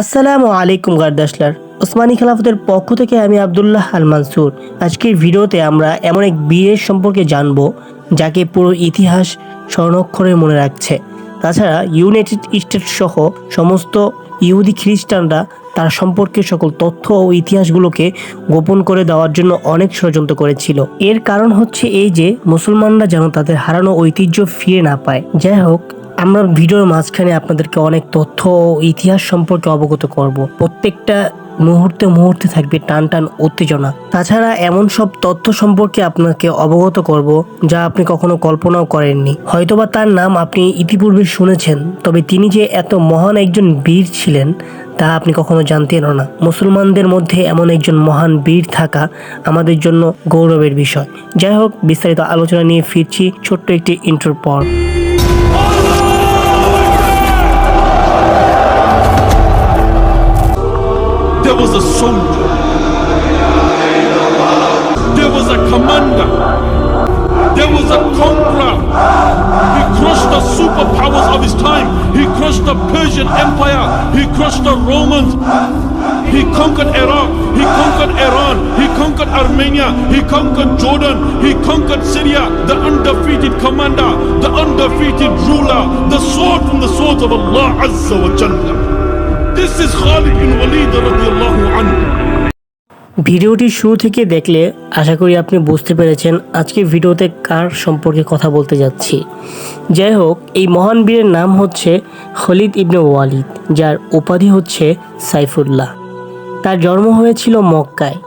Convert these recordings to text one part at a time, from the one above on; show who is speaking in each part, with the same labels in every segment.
Speaker 1: আসসালামু আলাইকুম গার্দাসলার ওসমানী খেলাফতের পক্ষ থেকে আমি আবদুল্লাহ আল মানসুর আজকের ভিডিওতে আমরা এমন এক বীরের সম্পর্কে জানব, যাকে পুরো ইতিহাস স্বর্ণক্ষরে মনে রাখছে। তাছাড়া ইউনাইটেড স্টেটস সহ সমস্ত ইহুদি খ্রিস্টানরা তার সম্পর্কে সকল তথ্য ও ইতিহাসগুলোকে গোপন করে দেওয়ার জন্য অনেক ষড়যন্ত্র করেছিল। এর কারণ হচ্ছে এই যে, মুসলমানরা যেন তাদের হারানো ঐতিহ্য ফিরে না পায়। যাই হোক আমরা ভিডিওর মাঝখানে আপনাদেরকে অনেক তথ্য ও ইতিহাস সম্পর্কে অবগত করব। প্রত্যেকটা মুহূর্তে মুহূর্তে থাকবে টান টান উত্তেজনা। তাছাড়া এমন সব তথ্য সম্পর্কে আপনাকে অবগত করব, যা আপনি কখনো কল্পনাও করেননি। হয়তোবা তার নাম আপনি ইতিপূর্বে শুনেছেন, তবে তিনি যে এত মহান একজন বীর ছিলেন, তা আপনি কখনো জানতেনও না। মুসলমানদের মধ্যে এমন একজন মহান বীর থাকা আমাদের জন্য গৌরবের বিষয়। যাই হোক, বিস্তারিত আলোচনা নিয়ে ফিরছি ছোট্ট একটি ইন্টার পর।
Speaker 2: Conquered Iraq. He conquered Iran. He conquered Armenia. He conquered Jordan. He conquered Syria. The undefeated commander. The undefeated ruler. The sword from the swords of Allah Azza wa Jalla. This is Khalid bin Walid radiallahu anhu.
Speaker 1: ভিডিওটি শুরু থেকে দেখলে আশা করি আপনি বুঝতে পেরেছেন আজকে ভিডিওতে কার সম্পর্কে কথা বলতে যাচ্ছি যাই হোক এই মহান বীরের নাম হচ্ছে খলিদ ইবনে ওয়ালিদ যার উপাধি হচ্ছে সাইফুল্লাহ তার জন্ম হয়েছিল মক্কায়।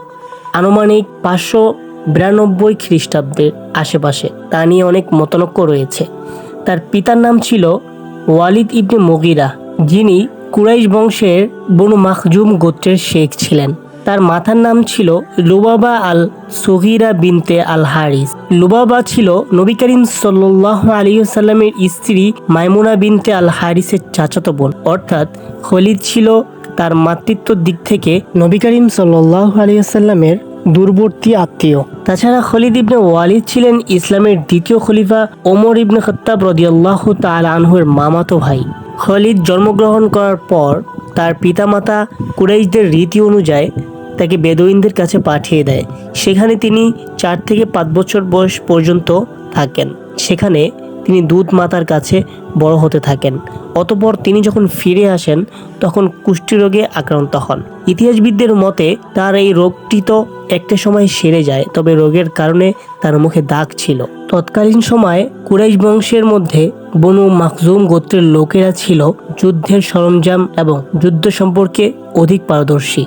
Speaker 1: আনুমানিক পাঁচশো বিরানব্বই খ্রিস্টাব্দের আশেপাশে। তা নিয়ে অনেক মতনক্য রয়েছে। তার পিতার নাম ছিল ওয়ালিদ ইবনে মগিরা, যিনি কুরাইশ বংশের বনু মাখজুম গোত্রের শেখ ছিলেন। তার মাথার নাম ছিল লুবাবা আল সহিরা বিনতে আল হারিস। লুবাবা ছিল নবী করিম সাল্লাহ আলিয়াল্লামের স্ত্রী মাইমুনা বিনতে আল হারিসের চাচাতো বোন। অর্থাৎ খলিদ ছিল তার মাতৃত্বর দিক থেকে নবী করিম সাল্লাহ আলিয়াল্লামের দূরবর্তী আত্মীয়। তাছাড়া খলিদ ইবনে ওয়ালিদ ছিলেন ইসলামের দ্বিতীয় খলিফা ওমর ইবনে খত্তাব রদিয়াল্লাহ তাল আনহুর মামাতো ভাই। খলিদ জন্মগ্রহণ করার পর তার পিতামাতা কুরাইশদের রীতি অনুযায়ী তাকে বেদুইনদের কাছে পাঠিয়ে দেয়। সেখানে তিনি চার থেকে পাঁচ বছর বয়স পর্যন্ত থাকেন। সেখানে তিনি দুধ মাতার কাছে বড় হতে থাকেন। অতপর তিনি যখন ফিরে আসেন, তখন কুষ্ঠরোগে আক্রান্ত হন। ইতিহাসবিদদের মতে, তার এই রোগটি তো একটা সময় সেরে যায়, তবে রোগের কারণে তার মুখে দাগ ছিল। তৎকালীন সময়ে কুরাইশ বংশের মধ্যে বনু মাকজুম গোত্রের লোকেরা ছিল যুদ্ধের সরঞ্জাম এবং যুদ্ধ সম্পর্কে অধিক পারদর্শী।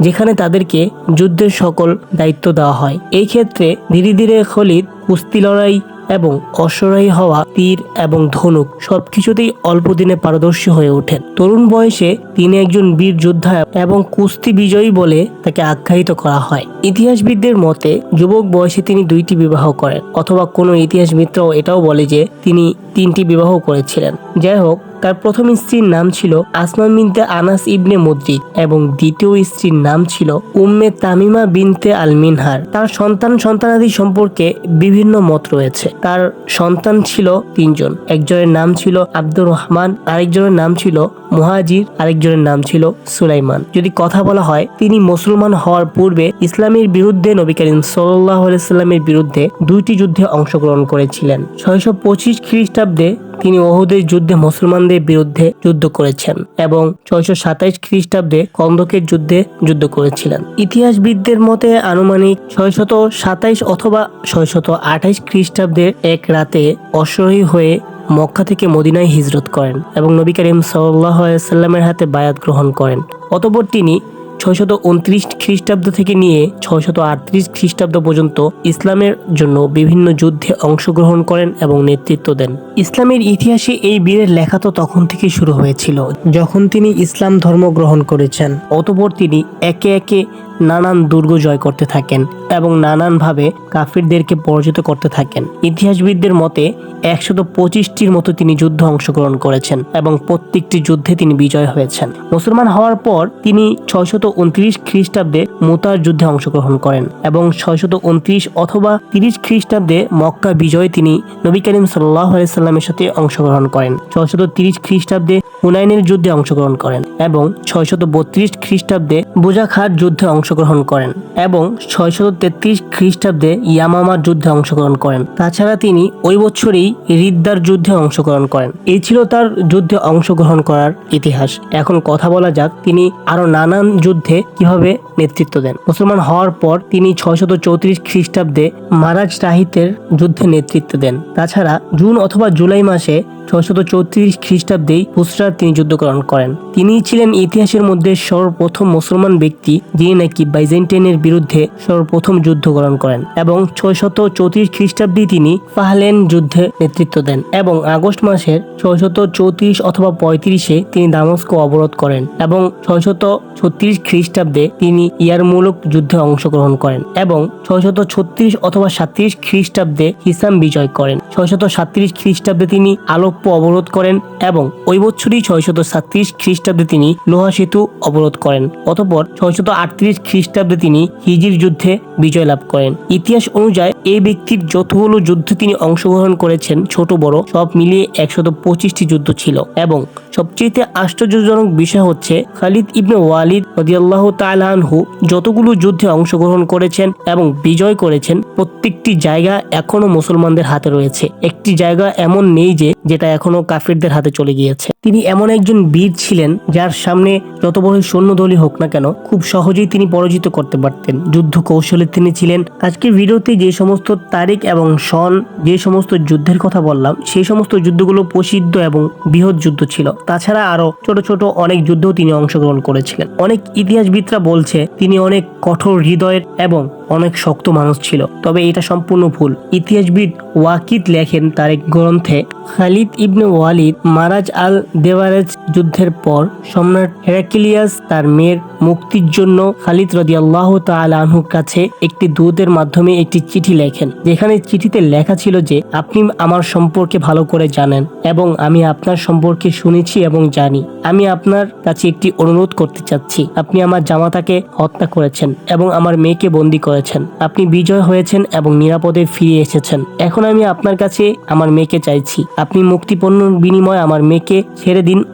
Speaker 1: যেখানে তাদেরকে যুদ্ধের সকল দায়িত্ব দেওয়া হয়। এই ক্ষেত্রে ধীরে ধীরে খলিদ, কুস্তি লড়াই এবং অশ্বরাই হওয়া তীর এবং ধনুক সবকিছুতেই অল্প দিনে পারদর্শী হয়ে ওঠেন। তরুণ বয়সে তিনি একজন বীর যোদ্ধা এবং কুস্তি বিজয়ী বলে তাকে আখ্যায়িত করা হয়। ইতিহাসবিদদের মতে, যুবক বয়সে তিনি দুইটি বিবাহ করেন, অথবা কোনো ইতিহাসবিদরাও এটাও বলে যে তিনি তিনটি বিবাহ করেছিলেন। যাই হোক তার প্রথম স্ত্রীর নাম ছিল আসমা বিনতে আনাস ইবনে মুদ্রিক এবং দ্বিতীয় স্ত্রীর নাম ছিল উম্মে তামিমা বিনতে আল মিনহার তার সন্তান সন্তানাদি সম্পর্কে বিভিন্ন মত রয়েছে। তার সন্তান ছিল তিনজন। একজনের নাম ছিল আব্দুর রহমান, আরেকজনের নাম ছিল মুহাজির, আরেকজনের নাম ছিল সুলাইমান। যদি কথা বলা হয়, তিনি মুসলমান হওয়ার পূর্বে ইসলামের বিরুদ্ধে নবী করিম সাল্লাহ সাল্লামের বিরুদ্ধে দুইটি যুদ্ধে অংশগ্রহণ করেছিলেন। ছয়শো পঁচিশ খ্রিস্টাব্দে তিনি ওহুদের যুদ্ধে মুসলমানদের বিরুদ্ধে যুদ্ধ করেছেন এবং ছয়শো সাতাইশ খ্রিস্টাব্দে কন্দকের যুদ্ধে যুদ্ধ করেছিলেন। ইতিহাসবিদদের মতে আনুমানিক ছয়শত সাতাইশ অথবা ছয়শত আঠাইশ খ্রিস্টাব্দের এক রাতে অশ্বরী হয়ে মক্কা থেকে মদিনায় হিজরত করেন এবং নবী করিম সাল্লাহ সাল্লামের হাতে বায়াত গ্রহণ করেন। অতপর তিনি ছয়শত উনত্রিশ খ্রিস্টাব্দ থেকে নিয়ে ছয়শত আটত্রিশ খ্রিস্টাব্দ পর্যন্ত ইসলামের জন্য বিভিন্ন যুদ্ধে অংশগ্রহণ করেন এবং নেতৃত্ব দেন। ইসলামের ইতিহাসে এই বীরের লেখা তো তখন থেকে শুরু হয়েছিল, যখন তিনি ইসলাম ধর্ম গ্রহণ করেছেন। অতপর তিনি একে একে নানান দুর্গ জয় করতে থাকেন এবং নানানভাবে কাফিরদেরকে পরাজিত করতে থাকেন। ইতিহাসবিদদের মতে, একশত পঁচিশটির মতো তিনি যুদ্ধে অংশগ্রহণ করেছেন এবং প্রত্যেকটি যুদ্ধে তিনি বিজয় হয়েছেন। মুসলমান হওয়ার পর তিনি ছয়শত উনত্রিশ খ্রিস্টাব্দে মুতার যুদ্ধে অংশগ্রহণ করেন এবং ছয়শত উনত্রিশ অথবা তিরিশ খ্রিস্টাব্দে মক্কা বিজয়ে তিনি নবী করিম সাল্লাহ সাল্লামের সাথে অংশগ্রহণ করেন। ছয়শত তিরিশ খ্রিস্টাব্দে হুনাইনের যুদ্ধে অংশগ্রহণ করেন এবং ছয়শত বত্রিশ খ্রিস্টাব্দে বোজাখার যুদ্ধে অংশগ্রহণ করেন এবং ছয়শত তেত্রিশ খ্রিস্টাব্দে ইয়ামামার যুদ্ধে অংশগ্রহণ করেন। তাছাড়া তিনি ওই বছরই রিদ্দার যুদ্ধে অংশগ্রহণ করেন। এই ছিল তার যুদ্ধে অংশগ্রহণ করার ইতিহাস। এখন কথা বলা যাক, তিনি আরও নানান যুদ্ধে কীভাবে নেতৃত্ব দেন। মুসলমান হওয়ার পর তিনি ছয়শত চৌত্রিশ খ্রিস্টাব্দে মারাজ রাহিতের যুদ্ধে নেতৃত্ব দেন। তাছাড়া জুন অথবা জুলাই মাসে ছয়শত চৌত্রিশ খ্রিস্টাব্দেই হুসরার তিনি যুদ্ধগ্রহণ করেন। তিনি ছিলেন ইতিহাসের মধ্যে সর্বপ্রথম মুসলমান ব্যক্তি যিনি বাইজেন্টাইনের বিরুদ্ধে সর্বপ্রথম যুদ্ধ গ্রহণ করেন এবং ছয়শত চৌত্রিশ খ্রিস্টাব্দে তিনি ফাহলেন যুদ্ধে নেতৃত্ব দেন এবং আগস্ট মাসের ছয়শত চৌত্রিশ অথবা পঁয়ত্রিশে তিনি দামস্ক অবরোধ করেন এবং ছয়শত ছত্রিশ খ্রিস্টাব্দে তিনি ইয়ারমূলক যুদ্ধে অংশগ্রহণ করেন এবং ছয়শত ছত্রিশ অথবা সাত্রিশ খ্রিস্টাব্দে হিসাম বিজয় করেন। ছয়শত সাত্রিশ খ্রিস্টাব্দে তিনি আলোপ্য অবরোধ করেন এবং ওই বছরই ছয়শত সাত্রিশ খ্রিস্টাব্দে তিনি লোহা সেতু অবরোধ করেন। অতঃপর ছয়শত আটত্রিশ খ্রিস্টাব্দে তিনি হিজির যুদ্ধে বিজয় লাভ করেন। ইতিহাস অনুযায়ী এই ব্যক্তির যতগুলো যুদ্ধে তিনি অংশগ্রহণ করেছেন, ছোট, বড়, সব মিলিয়ে একশত পঁচিশটি যুদ্ধ ছিল। এবং সবচেয়ে আশ্চর্যজনক বিষয় হচ্ছে, খালিদ ইবনে ওয়ালিদ রদিয়াল্লাহ তালানহু যতগুলো যুদ্ধে অংশগ্রহণ করেছেন এবং বিজয় করেছেন, প্রত্যেকটি জায়গা এখনও মুসলমানদের হাতে রয়েছে। একটি জায়গা এমন নেই যে, যেটা এখনও কাফিরদের হাতে চলে গিয়েছে। তিনি এমন একজন বীর ছিলেন, যার সামনে যত বড় সৈন্যদলই হোক না কেন, খুব সহজেই তিনি পরাজিত করতে পারতেন। যুদ্ধ কৌশলে তিনি ছিলেন। আজকের ভিডিওতে যে সমস্ত তারিখ এবং সন, যে সমস্ত যুদ্ধের কথা বললাম, সেই সমস্ত যুদ্ধগুলো প্রসিদ্ধ এবং বৃহৎ যুদ্ধ ছিল। তাছাড়া আরও ছোট ছোট অনেক যুদ্ধেও তিনি অংশগ্রহণ করেছিলেন। অনেক ইতিহাসবিদরা বলছে, তিনি অনেক কঠোর হৃদয়ের এবং অনেক শক্ত মানুষ ছিল। তবে এটা সম্পূর্ণ ভুল। ইতিহাসবিদ ওয়াকিদ লেখেন তার এক গ্রন্থে, খালিদ ইবনে ওয়ালিদ, মারাজ আল দেওয়ারেজ যুদ্ধের পর সম্রাট হেরাকিলিয়াস তার মেয়ের মুক্তির জন্য খালিদ রদিয়াল্লাহ আনহুর কাছে একটি দূতের মাধ্যমে একটি চিঠি লেখেন। যেখানে চিঠিতে লেখা ছিল যে, আপনি আমার সম্পর্কে ভালো করে জানেন এবং আমি আপনার সম্পর্কে শুনেছি এবং জানি। আমি আপনার কাছে একটি অনুরোধ করতে চাচ্ছি। আপনি আমার জামাতাকে হত্যা করেছেন এবং আমার মেয়েকে বন্দী করেছেন। আপনি বিজয় হয়েছেন এবং নিরাপদে ফিরে এসেছেন। এখন আমি আপনার কাছে আমার মেয়েকে চাইছি। আপনি মুক্তিপণ্য বিনিময়ে আমার মেয়েকে ছেড়ে দিন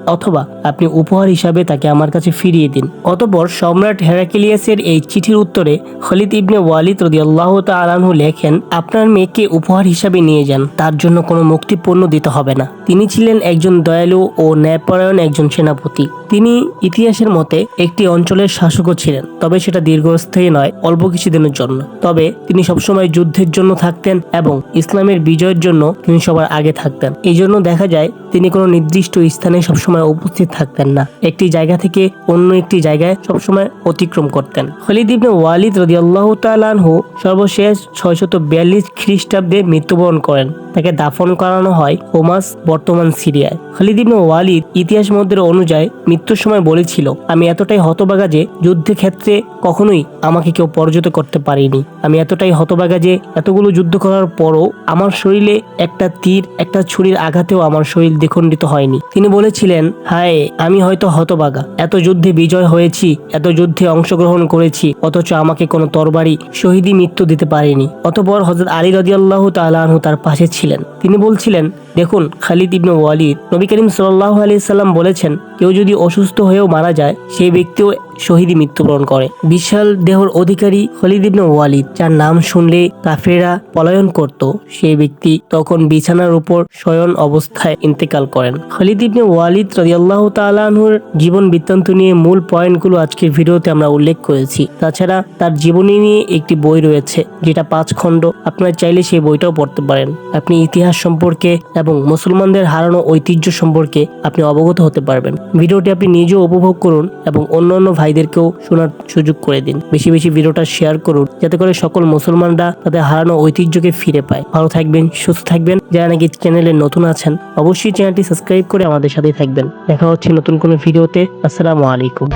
Speaker 1: আপনি উপহার হিসাবে তাকে আমার কাছে ফিরিয়ে দিন। অতপর সম্রাট হেরাকিলিয়াসের এই চিঠির উত্তরে খলিদ ইবনে ওয়ালিদ রদিয়াল্লাহ তালাহু লেখেন, আপনার মেয়েকে উপহার হিসাবে নিয়ে যান, তার জন্য কোনো মুক্তিপণ্য দিতে হবে না। তিনি ছিলেন একজন দয়ালু ও ন্যায়পরায়ণ একজন সেনাপতি। তিনি ইতিহাসের মতে একটি অঞ্চলের শাসকও ছিলেন, তবে সেটা দীর্ঘস্থায়ী নয়, অল্প কিছুদিনের জন্য। তবে তিনি সবসময় যুদ্ধের জন্য থাকতেন এবং ইসলামের বিজয়ের জন্য তিনি সবার আগে থাকতেন। এই জন্য দেখা যায়, তিনি কোনো নির্দিষ্ট স্থানে সবসময় উপস্থিত থাকতেন না। একটি জায়গা থেকে অন্য একটি জায়গায় সবসময় অতিক্রম করতেন। খলিদ ইবনে ওয়ালিদ রদিয়াল্লাহ তালানহু সর্বশেষ ছয়শত বিয়াল্লিশ খ্রিস্টাব্দে মৃত্যুবরণ করেন। তাকে দাফন করানো হয় ওমাস বর্তমান সিরিয়ায়। খালিদ ইবনে ওয়ালিদ ইতিহাস মধ্যে অনুযায়ী মৃত্যুর সময় বলেছিল, আমি এতটাই হতবাগা যে যুদ্ধের ক্ষেত্রে কখনোই আমাকে কেউ পরাজিত করতে পারেনি। আমি এতটাই হতবাগা যে এতগুলো যুদ্ধ করার পরও আমার শরীরে একটা তীর, একটা ছুরির আঘাতেও আমার শরীর দ্বিখণ্ডিত হয়নি। তিনি বলেছিলেন, হায়, আমি হয়তো হতবাগা। এত যুদ্ধে বিজয় হয়েছি, এত যুদ্ধে অংশগ্রহণ করেছি, অথচ আমাকে কোনো তরবারি শহীদি মৃত্যু দিতে পারেনি। অতপর হজরত আলী রদিয়াল্লাহ তালাহু তার পাশে ছিলেন তিনি বলছিলেন দেখুন, খালিদ ইবনে ওয়ালিদ, নবী করিম সাল্লাহ আলি সাল্লাম বলেছেন, কেউ যদি অসুস্থ হয়েও মারা যায়, সেই ব্যক্তিও শহীদই মৃত্যুবরণ করে। বিশাল দেহর অধিকারী খলিদ ইবনে ওয়ালিদ, যার নাম শুনলে কাফেরা পলায়ন করত, সেই ব্যক্তি তখন বিছানার উপর শয়ন অবস্থায় ইন্তেকাল করেন। খলিদ ইবনে ওয়ালিদ রাদিয়াল্লাহু তাআলাহুর জীবন বৃত্তান্ত নিয়ে মূল পয়েন্টগুলো আজকের ভিডিওতে আমরা উল্লেখ করেছি। তাছাড়া তার জীবনী নিয়ে একটি বই রয়েছে, যেটা পাঁচ খণ্ড, আপনারা চাইলে সেই বইটাও পড়তে পারেন। আপনি ইতিহাস সম্পর্কে এবং মুসলমানদের হারানো ঐতিহ্য সম্পর্কে আপনি অবগত হতে পারবেন। ভিডিওটি আপনি নিজেও উপভোগ করুন এবং অন্যান্য ভাইদেরকেও শোনার সুযোগ করে দিন। বেশি বেশি ভিডিওটা শেয়ার করুন, যাতে করে সকল মুসলমানরা তাদের হারানো ঐতিহ্যকে ফিরে পায়। ভালো থাকবেন, সুস্থ থাকবেন। যারা নাকি চ্যানেলে নতুন আছেন, অবশ্যই চ্যানেলটি সাবস্ক্রাইব করে আমাদের সাথেই থাকবেন। দেখা হচ্ছে নতুন কোনো ভিডিওতে। আসসালামু আলাইকুম।